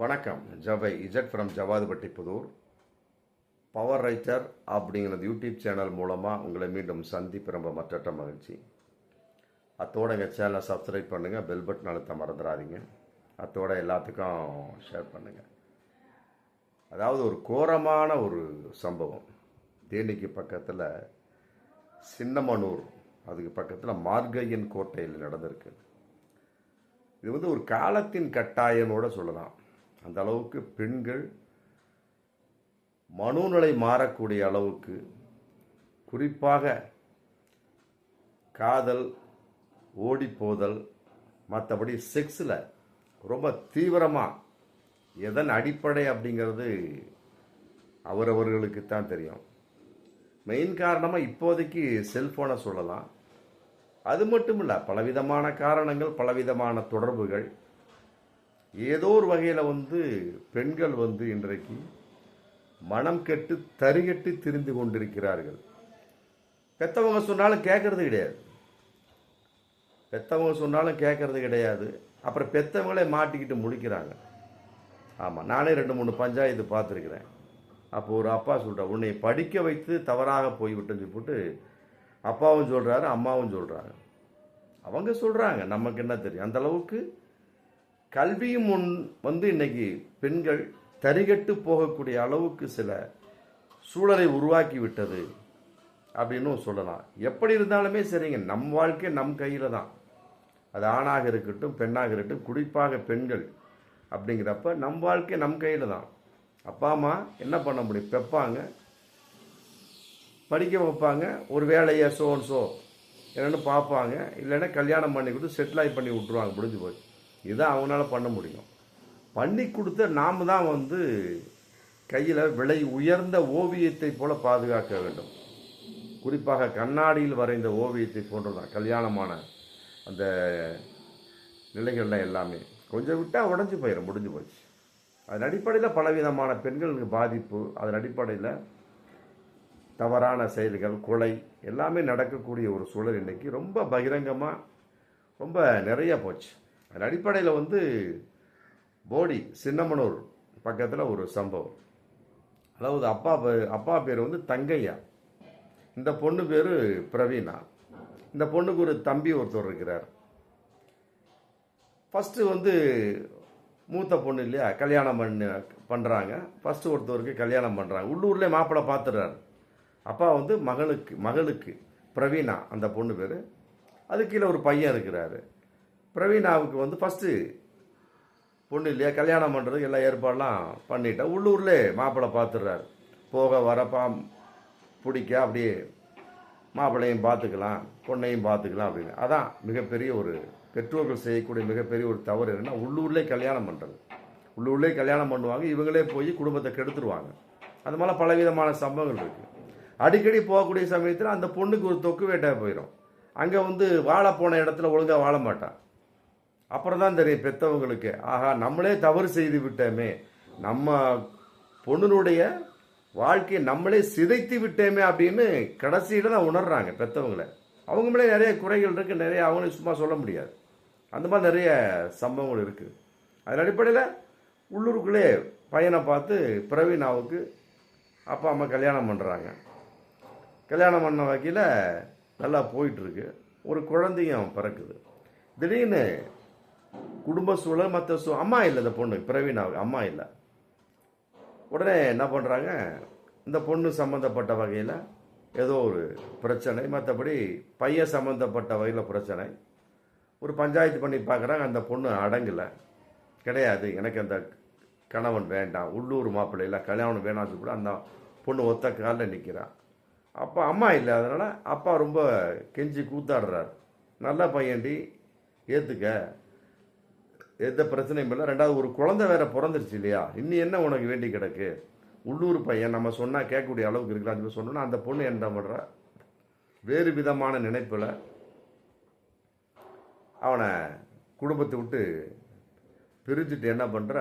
வணக்கம். ஜவை Z from Javadhupatti Pudur. Power writer அப்படிங்கிறது YouTube channel மூலமாக உங்களை மீண்டும் சந்திப்பு ரொம்ப மற்றற்ற மகிழ்ச்சி. அத்தோட எங்கள் சேனலை சப்ஸ்கிரைப் பண்ணுங்கள் பெல் பட்டன் அழுத்த மறந்துடாதீங்க. அத்தோட எல்லாத்துக்கும் ஷேர் பண்ணுங்கள் அதாவது ஒரு கோரமான ஒரு சம்பவம். தேனிக்கு பக்கத்தில் சின்னமனூர் அதுக்கு பக்கத்தில் மார்கையன் கோட்டையில் நடந்திருக்கு. இது வந்து ஒரு காலத்தின் கட்டாயமோட சொல்லலாம். அந்த அளவுக்கு பெண்கள் மனோநிலை மாறக்கூடிய அளவுக்கு குறிப்பாக காதல் ஓடிப்போதல் மற்றபடி செக்ஸில் ரொம்ப தீவிரமாக எதன் அடிப்படை அப்படிங்கிறது அவரவர்களுக்கு தான் தெரியும். மெயின் காரணமாக இப்போதைக்கு செல்ஃபோனை சொல்லலாம். அது மட்டும் இல்லை பலவிதமான காரணங்கள் பலவிதமான தொடர்புகள் ஏதோ ஒரு வகையில் வந்து பெண்கள் வந்து இன்றைக்கு மனம் கெட்டு தரிகட்டு திரிந்து கொண்டிருக்கிறார்கள். பெத்தவங்க சொன்னாலும் கேட்கறது கிடையாது. பெத்தவங்க சொன்னாலும் கேட்கறது கிடையாது. அப்புறம் பெத்தவங்களே மாட்டிக்கிட்டு முடிக்கிறாங்க ஆமாம் நானே ரெண்டு மூணு பஞ்சாயத்து பார்த்துருக்குறேன். அப்போ ஒரு அப்பா சொல்கிறார் உன்னை படிக்க வைத்து தவறாக போய்விட்டுன்னு சொல்லிவிட்டு அப்பாவும் சொல்கிறாரு அம்மாவும் சொல்கிறாங்க அவங்க சொல்கிறாங்க நமக்கு என்ன தெரியும்? அந்த அளவுக்கு கல்வியும் முன் வந்து இன்னைக்கு பெண்கள் தரிகட்டு போகக்கூடிய அளவுக்கு சில சூழலை உருவாக்கி விட்டது அப்படின்னும் சொல்லலாம். எப்படி இருந்தாலுமே சரிங்க நம் வாழ்க்கை நம் கையில் தான். அது ஆணாக இருக்கட்டும் பெண்ணாக இருக்கட்டும் குறிப்பாக பெண்கள் அப்படிங்கிறப்ப நம் வாழ்க்கை நம் கையில் தான். அப்பா அம்மா என்ன பண்ண முடியும்? பெப்பாங்க படிக்க வைப்பாங்க ஒரு வேலையை சோன்சோ என்னென்னு பார்ப்பாங்க இல்லைன்னா கல்யாணம் பண்ணி கொடுத்து செட்டில் பண்ணி விட்ருவாங்க முடிஞ்சு போச்சு. இதுதான் அவங்களால பண்ண முடியும். பண்ணி கொடுத்த நாம் தான் வந்து கையில் விலை உயர்ந்த ஓவியத்தை போல பாதுகாக்க வேண்டும். குறிப்பாக கண்ணாடியில் வரைந்த ஓவியத்தை போன்றதான் கல்யாணமான அந்த நிலைகள்லாம் எல்லாமே கொஞ்சம் விட்டால் உடஞ்சி போயிடும் முடிஞ்சு போச்சு. அதன் அடிப்படையில் பலவிதமான பெண்களுக்கு பாதிப்பு அதன் அடிப்படையில் தவறான செயல்கள் கொலை எல்லாமே நடக்கக்கூடிய ஒரு சூழல் இன்னைக்கு ரொம்ப பகிரங்கமாக ரொம்ப நிறைய போச்சு. அது அடிப்படையில் வந்து போடி சின்னமனூர் பக்கத்தில் ஒரு சம்பவம். அதாவது அப்பா அப்பா பேர் வந்து தங்கையா. இந்த பொண்ணு பேர் பிரவீனா. இந்த பொண்ணுக்கு ஒரு தம்பி ஒருத்தர் இருக்கிறார். ஃபஸ்ட்டு வந்து மூத்த பொண்ணு இல்லையா கல்யாணம் பண்ணி பண்ணுறாங்க ஃபஸ்ட்டு ஒருத்தருக்கு கல்யாணம் பண்ணுறாங்க உள்ளூர்லேயே மாப்பிள்ளை பார்த்துடுறாரு அப்பா வந்து மகளுக்கு மகளுக்கு பிரவீனா அந்த பொண்ணு பேர். அது கீழே ஒரு பையன் இருக்கிறாரு. பிரவீனாவுக்கு வந்து ஃபஸ்ட்டு பொண்ணு இல்லையா கல்யாணம் பண்ணுறதுக்கு எல்லா ஏற்பாடெலாம் பண்ணிட்டேன் உள்ளூர்லேயே மாப்பிள்ளை பார்த்துடுறாரு. போக வரப்பா பிடிக்க அப்படியே மாப்பிள்ளையும் பார்த்துக்கலாம் பொண்ணையும் பார்த்துக்கலாம் அப்படின்னு. அதான் மிகப்பெரிய ஒரு பெற்றோர்கள் செய்யக்கூடிய மிகப்பெரிய ஒரு தவறு என்னன்னா உள்ளூர்லேயே கல்யாணம் பண்ணுறது உள்ளூர்லேயே கல்யாணம் பண்ணுவாங்க இவங்களே போய் குடும்பத்தை கெடுத்துருவாங்க. அது மாதிரி பலவிதமான சம்பவங்கள் இருக்குது அடிக்கடி போகக்கூடிய சமயத்தில் அந்த பொண்ணுக்கு ஒரு தொக்கு வேட்டாக போயிடும் அங்கே வந்து வாழ போன இடத்துல ஒழுங்காக வாழ மாட்டான் அப்புறம் தான் தெரியும் பெற்றவங்களுக்கு ஆஹா நம்மளே தவறு செய்து விட்டோமே. நம்ம பொண்ணுனுடைய வாழ்க்கையை நம்மளே சிதைத்து விட்டோமே அப்படின்னு கடைசியில் தான் உணர்றாங்க பெற்றவங்கள அவங்களே நிறைய குறைகள் இருக்குது நிறைய அவங்களே சும்மா சொல்ல முடியாது. அந்த மாதிரி நிறைய சம்பவங்கள் இருக்குது அதன் அடிப்படையில் உள்ளூருக்குள்ளே பையனை பார்த்து பிரவீனாவுக்கு அப்பா அம்மா கல்யாணம் பண்ணுறாங்க கல்யாணம் பண்ண வகையில் நல்லா போயிட்டுருக்கு ஒரு குழந்தையும் பிறக்குது. திடீர்னு குடும்ப சூழல் மற்ற சூ அம்மா இல்லை இந்த பொண்ணு பிரவீனாவுக்கு அம்மா இல்லை. உடனே என்ன பண்ணுறாங்க இந்த பொண்ணு சம்மந்தப்பட்ட வகையில் ஏதோ ஒரு பிரச்சனை மற்றபடி பையன் சம்மந்தப்பட்ட வகையில் பிரச்சனை. ஒரு பஞ்சாயத்து பண்ணி பார்க்குறாங்க அந்த பொண்ணு அடங்கலை. கிடையாது எனக்கு அந்த கணவன் வேண்டாம் உள்ளூர் மாப்பிள்ளையில் கல்யாணம் வேணாம்னு சொல்லி அந்த பொண்ணு ஒத்த காலில் நிற்கிறான் அப்பா அம்மா இல்லை அதனால் அப்பா ரொம்ப கெஞ்சி கூத்தாடுறார். நல்ல பையன்டி ஏற்றுக்க எந்த பிரச்சனையும் இல்லை. ரெண்டாவது ஒரு குழந்தை வேற பிறந்துருச்சு இல்லையா? இன்னும் என்ன உனக்கு வேண்டி கிடக்கு? உள்ளூர் பையன் நம்ம சொன்னால் கேட்கக்கூடிய அளவுக்கு இருக்கலாம்னு சொல்லி சொன்னோன்னா அந்த பொண்ணு என்ன பண்ணுறா வேறு விதமான நினைப்பில் அவனை குடும்பத்தை விட்டு பிரிஞ்சுட்டு என்ன பண்ணுற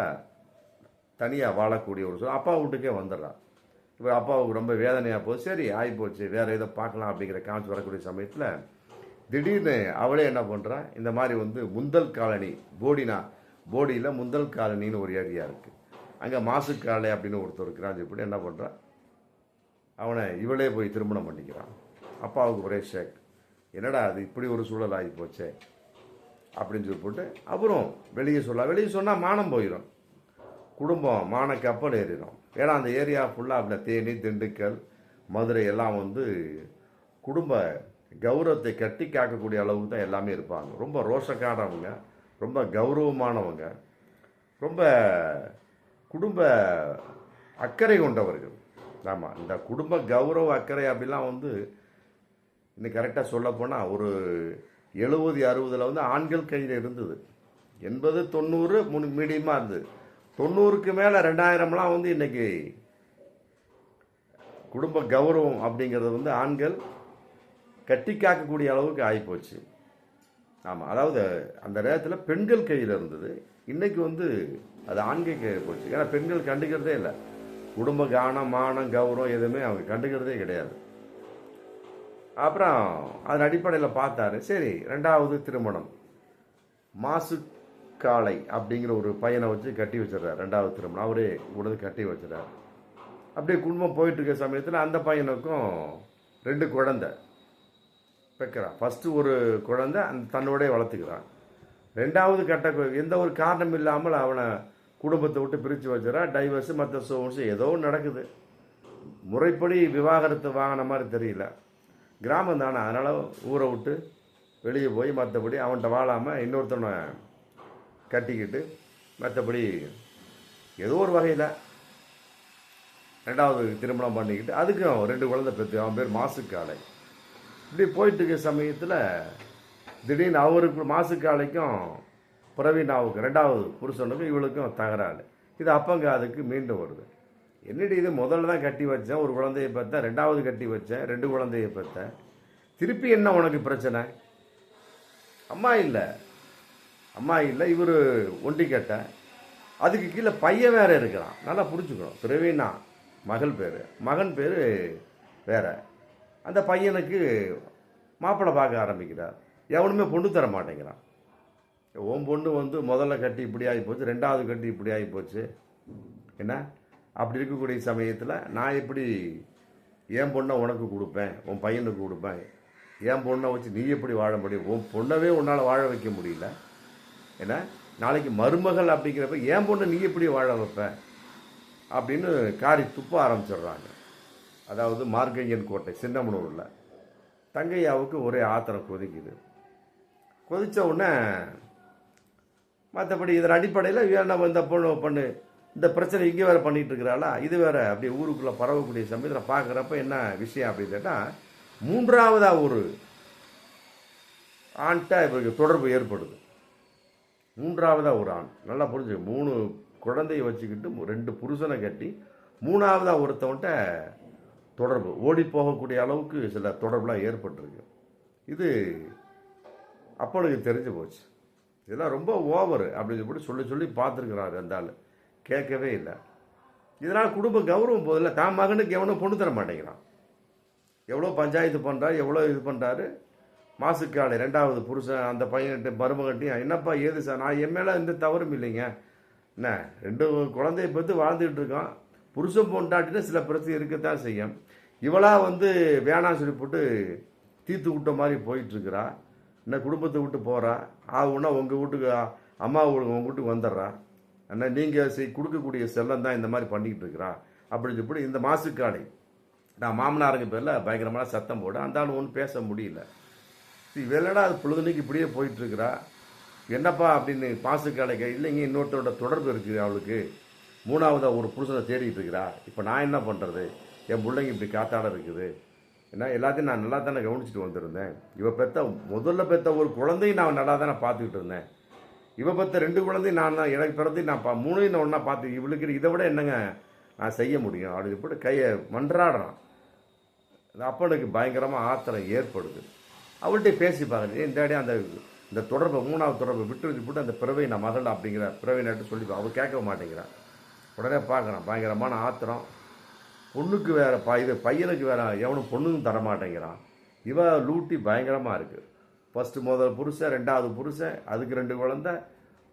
தனியாக வாழக்கூடிய ஒரு சூழல் அப்பா வீட்டுக்கே வந்துடுறான் இப்போ அப்பாவுக்கு ரொம்ப வேதனையாக போச்சு சரி ஆகிப்போச்சு வேறு ஏதோ பார்க்கலாம் அப்படிங்கிற காமிச்சு வரக்கூடிய சமயத்தில் திடீர்னு அவளே என்ன பண்ணுறா இந்த மாதிரி வந்து முந்தல் காலனி போடினா போடியில் முந்தல் காலனின்னு ஒரு ஏரியா இருக்குது அங்கே மாசுக்காலை அப்படின்னு ஒருத்தர் இருக்கிறான். இப்படி என்ன பண்ணுறான் அவனை இவளே போய் திருமணம் பண்ணிக்கிறான். அப்பாவுக்கு ஒரே ஷேக். என்னடா அது? இப்படி ஒரு சூழல் ஆகி போச்சே அப்படின்னு சொல்லி போட்டு அப்புறம் வெளியே சொல்லலாம் வெளியே சொன்னால் மானம் போயிடும் குடும்பம் மான ஏறிடும் ஏன்னா அந்த ஏரியா ஃபுல்லாக அப்படின்னா தேனி திண்டுக்கல் மதுரை எல்லாம் வந்து குடும்ப கௌரவத்தை கட்டி காக்கக்கூடிய அளவுக்கு தான் எல்லாமே இருப்பாங்க. ரொம்ப ரோஷக்காரவங்க ரொம்ப கௌரவமானவங்க ரொம்ப குடும்ப அக்கறை கொண்டவர்கள். ஆமாம் இந்த குடும்ப கௌரவ அக்கறை அப்படிலாம் வந்து இன்னும் கரெக்டாக சொல்லப்போனால் ஒரு எழுபது அறுபதில் வந்து ஆண்கள் கையில் இருந்தது. எண்பது தொண்ணூறு முன் மீடியமாக இருந்தது. தொண்ணூறுக்கு மேலே ரெண்டாயிரம்லாம் வந்து இன்றைக்கி குடும்ப கௌரவம் அப்படிங்கிறது வந்து ஆண்கள் கட்டி காக்கக்கூடிய அளவுக்கு ஆகிப்போச்சு ஆமாம் அதாவது அந்த நேரத்தில் பெண்கள் கையில் இருந்தது. இன்றைக்கி வந்து அது ஆண்கள் கையில் போச்சு. ஏன்னா பெண்கள் கண்டுக்கிறதே இல்லை. குடும்ப கானம் மானம் கௌரவம் எதுவுமே அவங்க கண்டுக்கிறதே கிடையாது. அப்புறம் அதன் அடிப்படையில் பார்த்தாரு. சரி ரெண்டாவது திருமணம். மாசு காளை அப்படிங்கிற ஒரு பையனை வச்சு கட்டி வச்சிடறாரு. ரெண்டாவது திருமணம். அவரே உடனே கட்டி வச்சிடறாரு. அப்படியே குடும்பம் போயிட்டுருக்க சமயத்தில் அந்த பையனுக்கும் ரெண்டு குழந்தை. வைக்கிறான். ஃபஸ்ட்டு ஒரு குழந்தை அந்த தன்னோடய வளர்த்துக்கிறான். ரெண்டாவது கட்ட எந்த ஒரு காரணம் இல்லாமல் அவனை குடும்பத்தை விட்டு பிரித்து வச்சிடறான் டைவர்ஸு மற்ற சோர்ஸு ஏதோ நடக்குது. முறைப்படி விவாகரத்து வாங்கின மாதிரி தெரியல. கிராமம் தானே அதனால் ஊரை விட்டு வெளியே போய் மற்றபடி அவன்கிட்ட வாழாமல் இன்னொருத்தனை கட்டிக்கிட்டு மற்றபடி ஏதோ ஒரு வகையில் ரெண்டாவது திருமணம் பண்ணிக்கிட்டு அதுக்கும் ரெண்டு குழந்தை பெற்று அவன் பேர் மாசுக்காலை. இப்படி போயிட்டு இருக்க சமயத்தில் திடீர்னு அவருக்கு மாசுக்காலைக்கும் பிரவீனாவுக்கு ரெண்டாவது புருஷனுக்கும் இவளுக்கும் தகராறு. இது அப்பங்காதுக்கு மீண்டும் வருது. என்னடி இது? முதல்ல தான் கட்டி வச்சேன் ஒரு குழந்தையை பார்த்தேன் ரெண்டாவது கட்டி வச்சேன் ரெண்டு குழந்தையை பார்த்தேன் திருப்பி என்ன உனக்கு பிரச்சனை? அம்மா இல்லை. அம்மா இல்லை இவர் ஒண்டி கேட்டேன் அதுக்கு கீழே பையன் வேறு இருக்கிறான். நல்லா புரிஞ்சுக்கணும். பிரவீனா மகள் பேர். மகன் பேர் வேறு. அந்த பையனுக்கு மாப்பிள்ளை பார்க்க ஆரம்பிக்கிறார். எவனுமே பொண்ணு தர மாட்டேங்கிறான். உன் பொண்ணு வந்து முதல்ல கட்டி இப்படி ஆகி போச்சு ரெண்டாவது கட்டி இப்படி ஆகி போச்சு. என்ன? அப்படி இருக்கக்கூடிய சமயத்தில் நான் எப்படி என் பொண்ணை உனக்கு கொடுப்பேன் உன் பையனுக்கு கொடுப்பேன்? என் பொண்ணை வச்சு நீ எப்படி வாழ முடியும்? உன் பொண்ணவே உன்னால் வாழ வைக்க முடியல. ஏன்னா நாளைக்கு மருமகள் அப்படிங்கிறப்ப என் பொண்ணை நீ எப்படி வாழ வைப்ப? அப்படின்னு காரி துப்ப ஆரம்பிச்சிடுறாங்க. அதாவது மார்க்கையன் கோட்டை சின்னமனூரில். தங்கையாவுக்கு ஒரே ஆத்திரம் கொதிக்குது. கொதித்த உடனே மற்றபடி இதன் அடிப்படையில் இவன் நம்ம இந்த பொண்ணு பண்ணு இந்த பிரச்சனை இங்கே வேற பண்ணிகிட்டு இருக்கிறாளா? இது வேறு அப்படியே ஊருக்குள்ளே பரவக்கூடிய சமயத்தில் பார்க்குறப்ப என்ன விஷயம் அப்படின்னு கேட்டால் மூன்றாவதாக ஒரு ஆண்கிட்ட இவருக்கு தொடர்பு ஏற்படுது. மூன்றாவதாக ஒரு ஆண். நல்லா புரிஞ்சு மூணு குழந்தைய வச்சுக்கிட்டு ரெண்டு புருஷனை கட்டி மூணாவதாக ஒருத்தவன்ட்ட தொடர்பு. ஓடி போகக்கூடிய அளவுக்கு சில தொடர்புலாம் ஏற்பட்டிருக்கு. இது அப்பனுக்கு தெரிஞ்சு போச்சு. இதெல்லாம் ரொம்ப ஓவர் அப்படின்னு சொல்லி சொல்லி சொல்லி பார்த்துருக்குறாரு அந்த ஆள். கேட்கவே இல்லை. இதனால் குடும்ப கௌரவம் போதில்லை. தான் மகனுக்கு எவனும் பொண்ணு தர மாட்டேங்கிறான். எவ்வளோ பஞ்சாயத்து பண்ணுறாரு எவ்வளோ இது பண்ணுறாரு மாசுக்காடு ரெண்டாவது புருஷன் அந்த பையன்கிட்ட மருமகட்டையும் என்னப்பா ஏது சார்? நான் என் மேலே எந்த தவறும் இல்லைங்க. என்ன ரெண்டு குழந்தைய பற்றி வாழ்ந்துக்கிட்டு இருக்கோம். புருஷன் பொண்டாட்டினா சில பிரச்சனை இருக்கத்தான் செய்யும். இவளா வந்து வேணாம் சொல்லி போட்டு தீர்த்து விட்ட மாதிரி போயிட்டுருக்குறா. என்ன குடும்பத்தை விட்டு போகிறா ஆகுன்னா உங்கள் வீட்டுக்கு அம்மா உங்கள் வீட்டுக்கு வந்துடுறா. என்ன நீங்கள் செய் கொடுக்கக்கூடிய செல்லம் தான் இந்த மாதிரி பண்ணிக்கிட்டு இருக்கிறா. அப்படின்னு சொல்லி இந்த மாசுக்காலை நான் மாமனாருங்க பேரில் பயங்கரமான சத்தம் போட. அந்த ஆள் ஒன்றும் பேச முடியல. சரி வெள்ளடா அது பொழுதுனைக்கு இப்படியே போயிட்டுருக்குறா. என்னப்பா அப்படின்னு பாசுக்காலைக்க இல்லைங்க இன்னொருத்தரோட தொடர்பு இருக்குது அவளுக்கு. மூணாவதாக ஒரு புருஷனை தேடிட்டு இருக்கிறா. இப்போ நான் என்ன பண்ணுறது என் பிள்ளைங்க இப்படி காத்தாட இருக்குது. ஏன்னா எல்லாத்தையும் நான் நல்லா தானே கவனிச்சுட்டு வந்திருந்தேன். இவ பெத்த முதல்ல பெத்த ஒரு குழந்தையும் நான் நல்லா தானே பார்த்துக்கிட்டு இருந்தேன். இவ பெற்ற ரெண்டு குழந்தையும் நான் தான் எனக்கு பிறந்து நான் பா மூணையும் நான் ஒன்றா பார்த்து இவளுக்கு இதை விட என்னங்க நான் செய்ய முடியும்? அப்படின்னு போட்டு கையை மன்றாடுறான். அப்பனுக்கு பயங்கரமாக ஆத்திரம் ஏற்படுது. அவள்கிட்ட பேசி பார்க்குறது இந்த அடி அந்த இந்த தொடர்பை மூணாவது தொடர்பை விட்டு வச்சு போட்டு அந்த பிறவை நான் மகள் அப்படிங்கிற பிறவை நட்டு சொல்லி அவள் கேட்க மாட்டேங்கிறான் உடனே பார்க்குறான் பயங்கரமான ஆத்திரம். பொண்ணுக்கு வேறு ப இது பையனுக்கு வேறு எவனும் பொண்ணுக்கும் தர மாட்டேங்கிறான். இவ லூட்டி பயங்கரமாக இருக்குது ஃபஸ்ட்டு முதல் புருஷன் ரெண்டாவது புருஷன் அதுக்கு ரெண்டு குழந்தை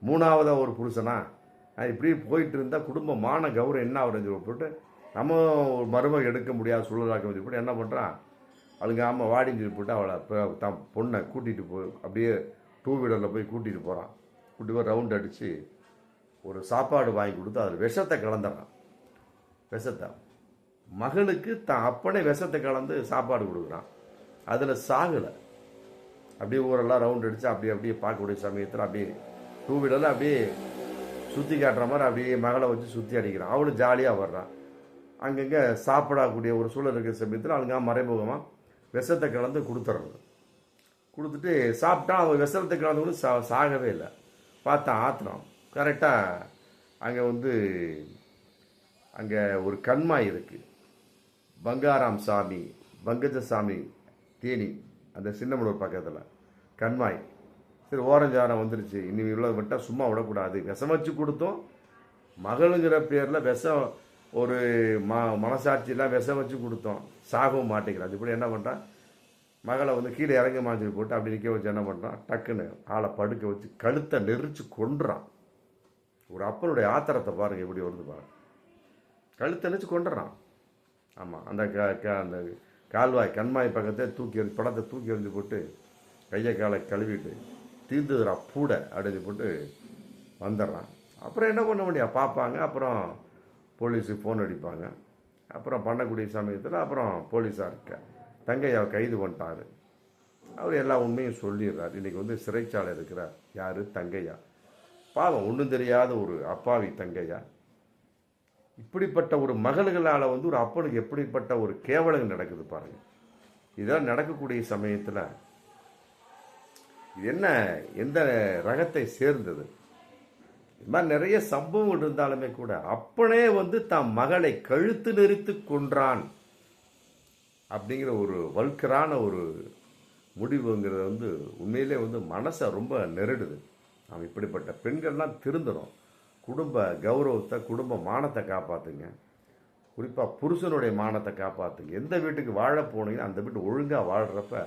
மூணாவதாக ஒரு புருஷனா? இப்படி போயிட்டு இருந்தால் குடும்ப மான கௌரவம் என்ன ஆகுறதுன்னு சொல்லி போட்டு நம்ம ஒரு மருமக எடுக்க முடியாத சூழலாக்க சொல்லி போட்டு என்ன பண்ணுறான் அழுங்காமல் வாடின்னு சொல்லி போட்டு அவளை ப- தான் பொண்ணை கூட்டிகிட்டு போய் அப்படியே டூ வீலரில் போய் கூட்டிகிட்டு போகிறான் கூட்டி போய் ரவுண்ட் அடித்து ஒரு சாப்பாடு வாங்கி கொடுத்து அதில் விஷத்தை கலந்துடுறான். விஷத்தை. மகளுக்கு தான் அப்பனே விஷத்தை கலந்து சாப்பாடு கொடுக்குறான். அதில் சாகலை. அப்படியே ஊரெல்லாம் ரவுண்ட் அடித்து அப்படியே அப்படியே பார்க்கக்கூடிய சமயத்தில் அப்படியே டூ வீலரில் அப்படியே சுற்றி காட்டுற மாதிரி அப்படியே மகளை வச்சு சுற்றி அடிக்கிறான். அவளும் ஜாலியாக வர்றான் அங்கங்கே சாப்பிடக்கூடிய ஒரு சூழல் இருக்கிற சமயத்தில் அவங்க மறைமுகமாக விஷத்தை கலந்து கொடுத்துட்றது கொடுத்துட்டு சாப்பிட்டா அவன் விஷத்தை கலந்து கூட சா சாகவே இல்லை. பார்த்தா ஆத்திரம் கரெக்டாக அங்கே வந்து அங்கே ஒரு கண்மாய் இருக்குது பங்காராம் சாமி பங்கஜசாமி தேனி அந்த சின்னமலூர் பக்கத்தில். கண்மாய். சரி ஓரஞ்சாரம் வந்துருச்சு. இனி இவ்வளோ விட்டால் சும்மா விடக்கூடாது. விஷம் வச்சு கொடுத்தோம். மகளுங்கிற பேரில் விஷம் ஒரு ம மனசாட்சியெல்லாம் விஷம் வச்சு கொடுத்தோம். சாகவும் மாட்டேங்கிறான் அது இப்படி என்ன பண்ணுறான் மகளை வந்து கீழே இறங்கி மாஞ்சி போட்டு அப்படி நிற்க வச்சு என்ன பண்ணுறான் டக்குன்னு ஆளை படுக்க வச்சு கழுத்தை நெரிச்சு கொண்டுறான் ஒரு அப்பனுடைய ஆத்திரத்தை பாருங்கள் எப்படி வருது பாருங்க. கழுத்தை நெரிச்சு கொண்டுறான் ஆமாம் அந்த க க- அந்த கால்வாய் கண்மாய் பக்கத்தை தூக்கி எறி படத்தை தூக்கி எறிஞ்சு போட்டு கையை காலை கழுவிட்டு தீர்ந்துதுரா பூட அப்படின்னு போட்டு வந்துடுறான். அப்புறம் என்ன பண்ண முடியும்? பார்ப்பாங்க அப்புறம் போலீஸுக்கு ஃபோன் அடிப்பாங்க. அப்புறம் பண்ணக்கூடிய சமயத்தில் அப்புறம் போலீஸார்க்க தங்கையாவை கைது பண்ணிட்டாரு. அவர் எல்லா உண்மையும் சொல்லிடுறார். இன்றைக்கி வந்து சிறைச்சாலை இருக்கிறார் யார்? தங்கையா? பாவம் ஒன்றும் தெரியாத ஒரு அப்பாவி தங்கையா? இப்படிப்பட்ட ஒரு மகள்களால் வந்து ஒரு அப்பனுக்கு எப்படிப்பட்ட ஒரு கேவலங்கள் நடக்குது பாருங்க. இதெல்லாம் நடக்கக்கூடிய சமயத்தில் இது என்ன எந்த ரகத்தை சேர்ந்தது? இது மாதிரி நிறைய சம்பவங்கள் இருந்தாலுமே கூட அப்பனே வந்து தம் மகளை கழுத்து நெரித்து கொன்றான் அப்படிங்கிற ஒரு வல்கரான ஒரு முடிவுங்கிறது வந்து உண்மையிலே வந்து மனசை ரொம்ப நெருடுது. நாம் இப்படிப்பட்ட பெண்கள்லாம் திருந்துடும் குடும்ப கௌரவத்தை குடும்ப மானத்தை காப்பாற்றுங்க குறிப்பாக புருஷனுடைய மானத்தை காப்பாற்றுங்க எந்த வீட்டுக்கு வாழ போனீங்கன்னா அந்த வீட்டு ஒழுங்காக வாழ்கிறப்ப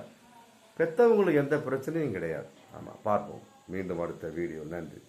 பெற்றவங்களுக்கு எந்த பிரச்சனையும் கிடையாது. ஆமாம் பார்ப்போம். மீண்டும் அடுத்த வீடியோ. நன்றி.